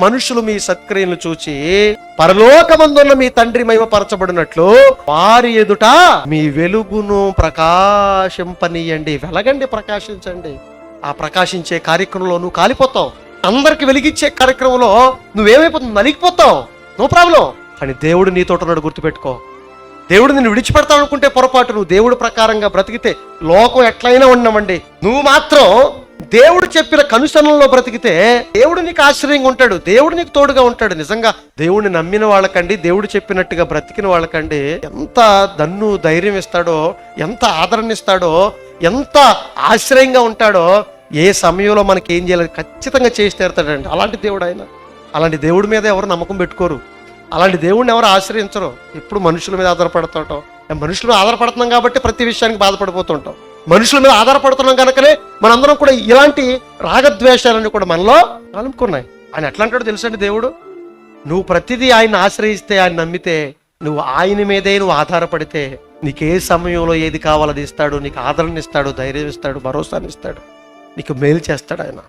మనుషులు మీ సత్క్రియలను చూచి పరలోకమందున్న మీ తండ్రి మహిమపరచబడినట్లు వారి ఎదుట మీ వెలుగును ప్రకాశింపనీయండి. వెలగండి ప్రకాశించండి. ఆ ప్రకాశించే కార్యక్రమంలో నువ్వు కాలిపోతావు. అందరికి వెలిగించే కార్యక్రమంలో నువ్వేమైపోతుంది నలిగిపోతావు. No problem. కానీ దేవుడు నీతో ఉన్నాడు గుర్తుపెట్టుకో. దేవుడు నిన్ను విడిచిపెడతావు అనుకుంటే పొరపాటు. నువ్వు దేవుడు ప్రకారంగా బ్రతికితే లోకం ఎట్లయినా ఉన్నామండి నువ్వు మాత్రం దేవుడు చెప్పిన కనుసరణలో బ్రతికితే దేవుడు నీకు ఆశ్రయంగా ఉంటాడు దేవుడు నీకు తోడుగా ఉంటాడు. నిజంగా దేవుడిని నమ్మిన వాళ్ళకండి దేవుడు చెప్పినట్టుగా బ్రతికిన వాళ్ళకండి ఎంత దన్ను ధైర్యం ఇస్తాడో ఎంత ఆదరణ ఇస్తాడో ఎంత ఆశ్రయంగా ఉంటాడో ఏ సమయంలో మనకి ఏం చేయాలి ఖచ్చితంగా చేసి తీరుతాడండి. అలాంటి దేవుడు ఆయన అలాంటి దేవుడి మీద ఎవరు నమ్మకం పెట్టుకోరు. అలాంటి దేవుడిని ఎవరు ఆశ్రయించరు. ఎప్పుడు మనుషుల మీద ఆధారపడుతుంటాం మనుషుల ఆధారపడుతున్నాం కాబట్టి ప్రతి విషయానికి బాధపడిపోతుంటాం. మనుషుల మీద ఆధారపడుతున్నాం కనుకనే మనందరం కూడా ఇలాంటి రాగద్వేషాలన్నీ కూడా మనలో కలుపుకున్నాయి ఆయన ఎట్లా అంటాడో తెలుసండి దేవుడు? నువ్వు ప్రతిదీ ఆయన ఆశ్రయిస్తే ఆయన నమ్మితే నువ్వు ఆయన మీదే నువ్వు ఆధారపడితే నీకు ఏ సమయంలో ఏది కావాలో అది ఇస్తాడు నీకు ఆదరణ ఇస్తాడు ధైర్యం ఇస్తాడు భరోసాని ఇస్తాడు. నీకు మేలు చేస్తాడు ఆయన.